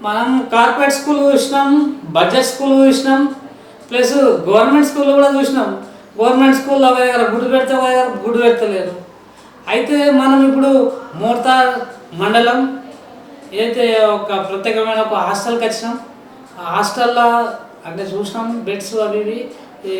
మనం corporate school చూసినాం budget school చూసినాం ప్లస్ గవర్నమెంట్ స్కూల్లో కూడా చూసినాం. గవర్నమెంట్ స్కూల్లో ఒక దగ్గర గుడి పెడితే ఒక దగ్గర గుడి పెడతలేరు అయితే మనం ఇప్పుడు మూర్తార్ మండలం ఏదైతే ఒక ప్రత్యేకమైన ఒక హాస్టల్కి వచ్చినాం ఆ హాస్టల్లో అంటే చూసినాం బెడ్స్ అవి ఇవి ఈ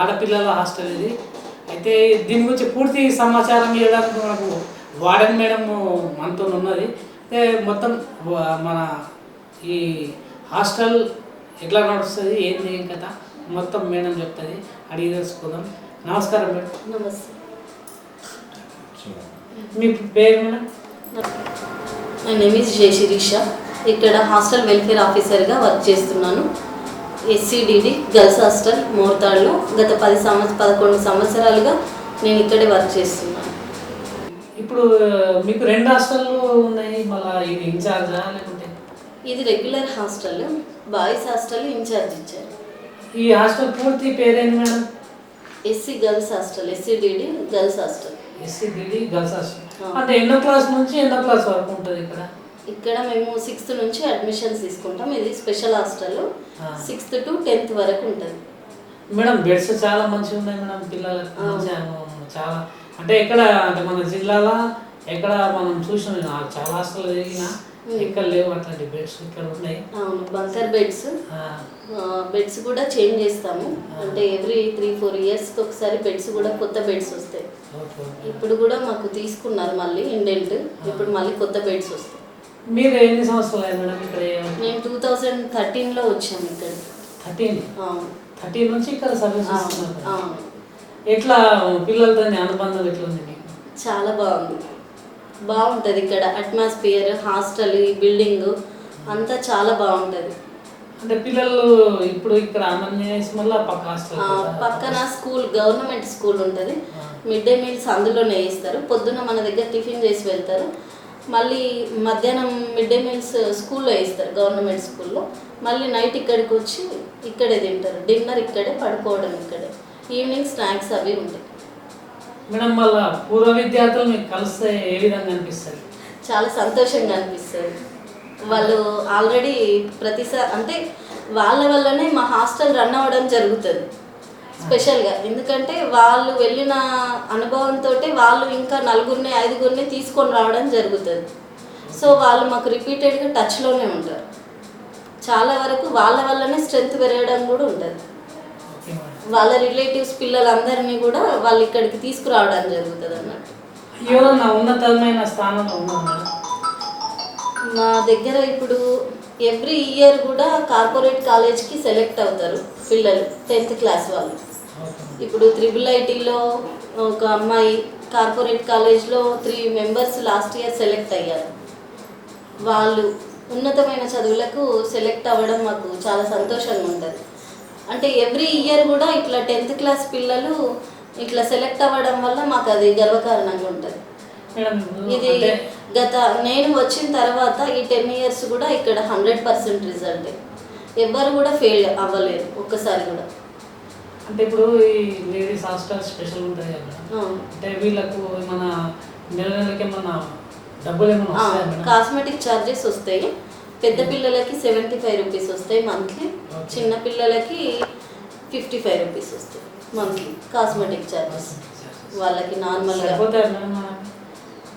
ఆడపిల్లల హాస్టల్ ఇది. అయితే దీని గురించి పూర్తి సమాచారం ఇవ్వడానికి మనకు వార్డెన్ మేడం మనతో ఉన్నది మొత్తం మన ఈ హాస్టల్ ఎట్లా నడుస్తుంది ఏంది ఏం కథ మొత్తం మేడం చెప్తుంది. అడిగి తెలుసుకుందాం. నమస్కారం మేడం. నమస్తే. మీ పేరు మేడం? నా నేమ్ ఇస్ జయ శిరీష ఇక్కడ హాస్టల్ వెల్ఫేర్ ఆఫీసర్గా వర్క్ చేస్తున్నాను. ఎస్సిడిడి గర్ల్స్ హాస్టల్ మోర్తాడ్లో గత పది సంవత్సర పదకొండు సంవత్సరాలుగా నేను ఇక్కడే వర్క్ చేస్తున్నాను. ఇప్పుడు మీకు రెండు హాస్టళ్ళు ఉన్నాయి మళ్ళీ ఇది ఇన్ఛార్జా లేకుంటే? ఇది regular hostel boys hostel incharge ఇచ్చారు. ఈ హాస్టల్ పూర్తి పేరేంటి మేడం? ఎస్సీ గర్ల్స్ హాస్టల్ ఎస్సిడిడి గర్ల్స్ హాస్టల్. ఎస్సీబిడి గర్ల్స్ హాస్టల్. అంటే ఎన్నో క్లాస్ నుంచి ఎన్నో క్లాస్ వరకు ఉంటుంది ఇక్కడ? ఇక్కడ మేము సిక్స్త్ నుంచి అడ్మిషన్స్ తీసుకుంటాం ఇది special hostel. Sixth to tenth వరకు ఉంటుంది. మేడం బెడ్స్ చాలా మంచిగా ఉన్నాయి మేడం పిల్లలకు. చాలా. అంటే ఎక్కడ అంటే మన జిల్లాలో ఎక్కడ మనం చూసిన చాలా హాస్టల్ తిరిగినా ఇక్కడ లేవు అట్లాంటి బెడ్స్ ఇక్కడ ఉన్నాయి. అవును బంకర్ బెడ్స్ బెడ్స్ కూడా చేంజ్ చేస్తాము. అంటే ఎవ్రీ త్రీ ఫోర్ ఇయర్స్కి ఒకసారి బెడ్స్ కూడా కొత్త బెడ్స్ వస్తాయి. ఇప్పుడు కూడా మాకు తీసుకున్నారు మళ్ళీ ఇండెంట్ ఇప్పుడు మళ్ళీ కొత్త బెడ్స్ వస్తాయి. మీరు ఎన్ని సంవత్సరాలు మేడం ఇక్కడ మేము టూ థౌజండ్ థర్టీన్లో వచ్చాము ఇక్కడ థర్టీన్? థర్టీన్ నుంచి ఇక్కడ సర్వీస్ అవును. ఎట్లా పిల్లలతో అనుబంధం ఎట్లా ఉంది చాలా బాగుంది. బాగుంటుంది ఇక్కడ. అట్మాస్ఫియర్ హాస్టల్ ఈ బిల్డింగ్ అంతా చాలా బాగుంటుంది. అంటే పిల్లలు ఇప్పుడు ఇక్కడ పక్కన స్కూల్ గవర్నమెంట్ స్కూల్ ఉంటుంది. మిడ్ డే మీల్స్ అందులోనే వేస్తారు పొద్దున మన దగ్గర టిఫిన్ చేసి వెళ్తారు. మళ్ళీ మధ్యాహ్నం మిడ్ డే మీల్స్ స్కూల్లో వేస్తారు గవర్నమెంట్ స్కూల్లో. మళ్ళీ నైట్ ఇక్కడికి వచ్చి ఇక్కడే తింటారు. డిన్నర్ ఇక్కడే పడుకోవడం ఇక్కడే. ఈవినింగ్ స్నాక్స్ అవి ఉంటాయి. మేడం వాళ్ళ పూర్వ విద్యార్థులు మీకు కలిస్తే ఏ విధంగా అనిపిస్తుంది? చాలా సంతోషంగా అనిపిస్తుంది. వాళ్ళు ఆల్రెడీ ప్రతిసారి అంటే వాళ్ళ వల్లనే మా హాస్టల్ రన్ అవ్వడం జరుగుతుంది. స్పెషల్గా. ఎందుకంటే వాళ్ళు వెళ్ళిన అనుభవంతో వాళ్ళు ఇంకా నలుగురిని ఐదుగురిని తీసుకొని రావడం జరుగుతుంది. సో వాళ్ళు మాకు రిపీటెడ్గా టచ్లోనే ఉంటారు. చాలా వరకు వాళ్ళ వల్లనే స్ట్రెంగ్త్ పెరగడం కూడా ఉంటుంది. వాళ్ళ రిలేటివ్స్ పిల్లలందరినీ కూడా వాళ్ళు ఇక్కడికి తీసుకురావడం జరుగుతుంది అన్నట్టు. ఎవరన్నా ఉన్నతమైన స్థానంలో ఉన్నారు మేడం? మా దగ్గర ఇప్పుడు ఎవ్రీ ఇయర్ కూడా కార్పొరేట్ కాలేజ్కి సెలెక్ట్ అవుతారు పిల్లలు టెన్త్ క్లాస్ వాళ్ళు. ఇప్పుడు త్రిబుల్ ఐటీలో ఒక అమ్మాయి కార్పొరేట్ కాలేజ్లో three members last year select అయ్యారు. వాళ్ళు ఉన్నతమైన చదువులకు సెలెక్ట్ అవ్వడం మాకు చాలా సంతోషంగా ఉంటుంది. అంటే ఎవ్రీ ఇయర్ కూడా ఇట్లా టెన్త్ క్లాస్ పిల్లలు ఇట్లా సెలెక్ట్ అవ్వడం వల్ల మాకు అది గర్వకారణంగా ఉంటుంది. మేడం ఇది గత నేను వచ్చిన తర్వాత ఈ టెన్ ఇయర్స్ కూడా ఇక్కడ హండ్రెడ్ పర్సెంట్ రిజల్ట్ ఎవ్వరు కూడా ఫెయిల్ అవ్వలేరు ఒక్కసారి కూడా. అంటే ఇప్పుడు ఈ లేడీస్ హాస్టల్ స్పెషల్ అవును. అంటే వీళ్ళకు మన నెల నెలకి ఏమన్నా డబ్బులు ఏమైనా కాస్మెటిక్ ఛార్జెస్ వస్తాయి. పెద్ద పిల్లలకి సెవెంటీ ఫైవ్ రూపీస్ వస్తాయి మంత్లీ. చిన్న పిల్లలకి ఫిఫ్టీ ఫైవ్ రూపీస్ వస్తాయి మంత్లీ. కాస్మెటిక్ ఛార్జెస్ వాళ్ళకి నార్మల్గా?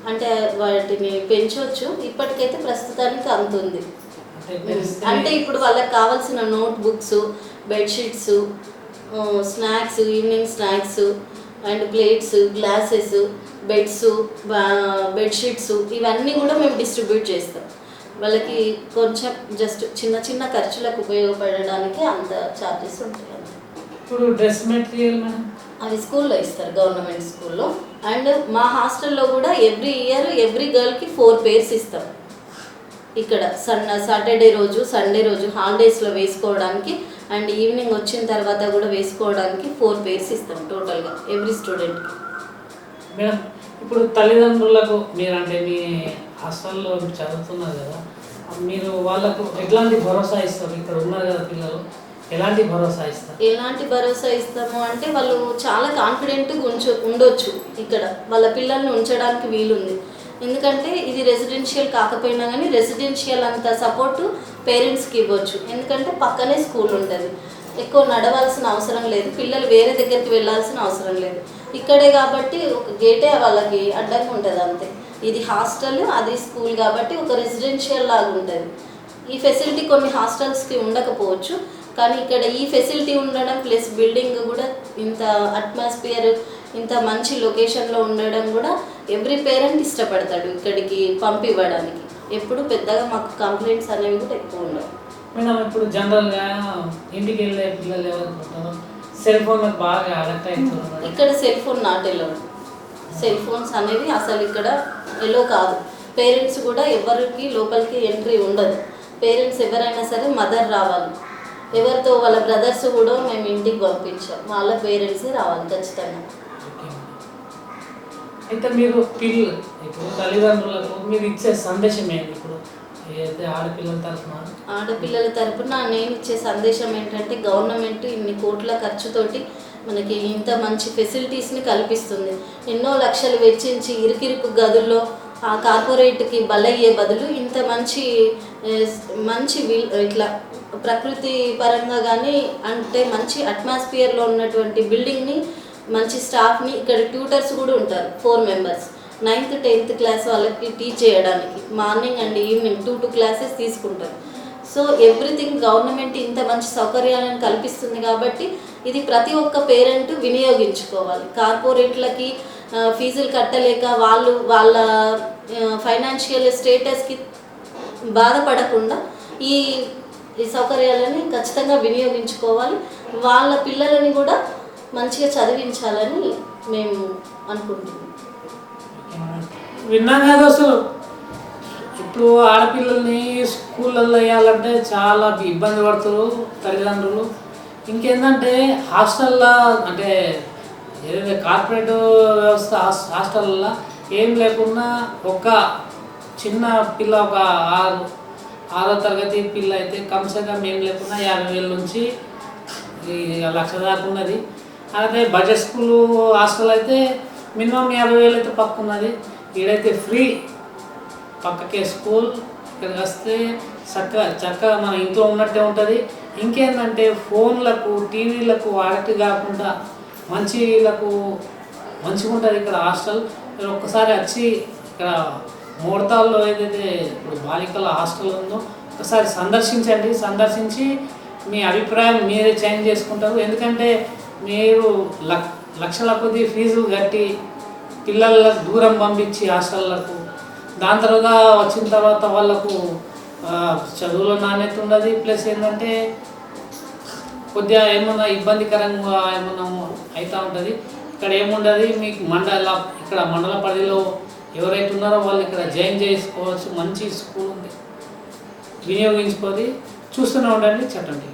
అంటే వాటిని పెంచవచ్చు ఇప్పటికైతే ప్రస్తుతానికి అంత ఉంది. అంటే ఇప్పుడు వాళ్ళకి కావాల్సిన notebooks bedsheets snacks evening snacks and plates glasses beds bedsheets ఇవన్నీ కూడా మేము డిస్ట్రిబ్యూట్ చేస్తాం. వాళ్ళకి కొంచెం జస్ట్ చిన్న చిన్న ఖర్చులకు ఉపయోగపడడానికి అంత ఛార్జెస్ ఉంటాయి. ఇప్పుడు డ్రెస్ మెటీరియల్ అవి స్కూల్లో ఇస్తారు గవర్నమెంట్ స్కూల్లో. అండ్ మా హాస్టల్లో కూడా ఎవ్రీ ఇయర్ ఎవ్రీ గర్ల్కి ఫోర్ పేర్స్ ఇస్తాం. ఇక్కడ సన్ సాటర్డే రోజు సండే రోజు హాలిడేస్లో వేసుకోవడానికి అండ్ ఈవినింగ్ వచ్చిన తర్వాత కూడా వేసుకోవడానికి ఫోర్ పేర్స్ ఇస్తాం టోటల్గా ఎవ్రీ స్టూడెంట్కి మేడం ఇప్పుడు తల్లిదండ్రులకు మీరంటే మీ హాస్టల్లో చదువుతున్నారు కదా మీరు వాళ్ళకు ఎట్లాంటి భరోసా ఇస్తారు? ఇక్కడ ఉన్నారు కదా పిల్లలు ఎలాంటి భరోసా ఇస్తారు? ఎలాంటి భరోసా ఇస్తాము అంటే వాళ్ళు చాలా కాన్ఫిడెంట్గా ఉంచు ఉండొచ్చు ఇక్కడ. వాళ్ళ పిల్లల్ని ఉంచడానికి వీలుంది. ఎందుకంటే ఇది రెసిడెన్షియల్ కాకపోయినా కానీ రెసిడెన్షియల్ అంత సపోర్టు పేరెంట్స్కి ఇవ్వచ్చు. ఎందుకంటే పక్కనే స్కూల్ ఉంటుంది. ఎక్కువ నడవాల్సిన అవసరం లేదు. పిల్లలు వేరే దగ్గరికి వెళ్ళాల్సిన అవసరం లేదు. ఇక్కడే కాబట్టి ఒక గేటే వాళ్ళకి అడ్డంగా ఉంటుంది అంతే. ఇది హాస్టల్ అది స్కూల్ కాబట్టి ఒక రెసిడెన్షియల్ లాగా ఉంటుంది. ఈ ఫెసిలిటీ కొన్ని హాస్టల్స్కి ఉండకపోవచ్చు కానీ ఇక్కడ ఈ ఫెసిలిటీ ఉండడం ప్లస్ బిల్డింగ్ కూడా ఇంత అట్మాస్ఫియర్ ఇంత మంచి లొకేషన్లో ఉండడం కూడా ఎవ్రీ పేరెంట్ ఇష్టపడతాడు ఇక్కడికి పంపివ్వడానికి. ఎప్పుడు పెద్దగా మాకు కంప్లైంట్స్ అనేవి కూడా ఎక్కువ ఉండవు. మేడం ఇప్పుడు జనరల్గా ఇంటికి వెళ్ళే పిల్లలు ఎవరు సెల్ ఫోన్లకు బాగా అడక్ట్ అవుతున్నారు. ఇక్కడ cell phone not allowed cell phones అనేవి అసలు ఇక్కడ ఎలో కాదు. పేరెంట్స్ కూడా ఎవరికి లోపలికి ఎంట్రీ ఉండదు. పేరెంట్స్ ఎవరైనా సరే మదర్ రావాలి. ఎవరితో వాళ్ళ బ్రదర్స్ కూడా మేము ఇంటికి పంపించాం. వాళ్ళ పేరెంట్సే రావాలి ఖచ్చితంగా. అయితే మీరు పిల్లలు ఇప్పుడు తల్లిదండ్రులకు మీరు ఇచ్చే సందేశం ఏంటి ఇప్పుడు? ఆడపిల్లల తరఫున? తరపున నేను ఇచ్చే సందేశం ఏంటంటే గవర్నమెంట్ ఇన్ని కోట్ల ఖర్చుతోటి మనకి ఇంత మంచి ఫెసిలిటీస్ని కల్పిస్తుంది. ఎన్నో లక్షలు వెచ్చించి ఇరుకిరుకు గదుల్లో ఆ కార్పొరేట్కి బలయ్యే బదులు ఇంత మంచి మంచి ఇట్లా ప్రకృతి పరంగా కానీ అంటే మంచి అట్మాస్ఫియర్లో ఉన్నటువంటి బిల్డింగ్ని మంచి స్టాఫ్ని ఇక్కడ ట్యూటర్స్ కూడా ఉంటారు four members. Ninth tenth class వాళ్ళకి టీచ్ చేయడానికి. Morning and evening two two classes తీసుకుంటారు. సో ఎవ్రీథింగ్ గవర్నమెంట్ ఇంత మంచి సౌకర్యాలను కల్పిస్తుంది కాబట్టి ఇది ప్రతి ఒక్క పేరెంట్ వినియోగించుకోవాలి. కార్పొరేట్లకి ఫీజులు కట్టలేక వాళ్ళు వాళ్ళ ఫైనాన్షియల్ స్టేటస్కి బాధపడకుండా ఈ ఈ సౌకర్యాలని ఖచ్చితంగా వినియోగించుకోవాలి. వాళ్ళ పిల్లలని కూడా మంచిగా చదివించాలని మేము అనుకుంటున్నాం. విన్నాం కదా అసలు. ఇప్పుడు ఆడపిల్లల్ని స్కూళ్ళల్లో వేయాలంటే చాలా ఇబ్బంది పడుతారు తల్లిదండ్రులు. ఇంకేంటంటే హాస్టల్లో అంటే ఏదైతే కార్పొరేట్ వ్యవస్థ హాస్టల్లో ఏం లేకున్నా ఒక చిన్న పిల్ల ఒక ఆరు ఆరో తరగతి పిల్ల అయితే కమ్సే కమ్ ఏం లేకున్నా యాభై వేల నుంచి లక్ష దాకా ఉన్నది. అదే బడ్జెట్ స్కూల్ హాస్టల్ అయితే మినిమం యాభై వేలు అయితే పక్క ఉన్నది. ఈడైతే ఫ్రీ పక్కకే స్కూల్ ఇక్కడికి వస్తే చక్కగా చక్కగా మన ఇంట్లో ఉన్నట్టే ఉంటుంది. ఇంకేంటంటే ఫోన్లకు టీవీలకు వాడటి కాకుండా మంచిలకు మంచిగా ఉంటుంది ఇక్కడ హాస్టల్. మీరు ఒక్కసారి వచ్చి ఇక్కడ మూడతాల్లో ఏదైతే ఇప్పుడు బాలికల హాస్టల్ ఉందో ఒకసారి సందర్శించండి. సందర్శించి మీ అభిప్రాయం మీరే చేంజ్ చేసుకుంటారు. ఎందుకంటే మీరు లక్ లక్షల కొద్ది ఫీజులు కట్టి పిల్లలకు దూరం పంపించి హాస్టళ్ళకు. దాని తర్వాత వచ్చిన తర్వాత వాళ్ళకు చదువులో నాణ్యత ఉండదు. ప్లస్ ఏంటంటే కొద్దిగా ఏమన్నా ఇబ్బందికరంగా ఏమన్నా అవుతూ ఉంటుంది. ఇక్కడ ఏముండదు? మీకు మండల ఇక్కడ మండల పరిధిలో ఎవరైతే ఉన్నారో వాళ్ళు ఇక్కడ జాయిన్ చేసుకోవచ్చు. మంచి స్కూల్ ఉంది. వినియోగించుకొని చూస్తూనే ఉండండి. చెప్పండి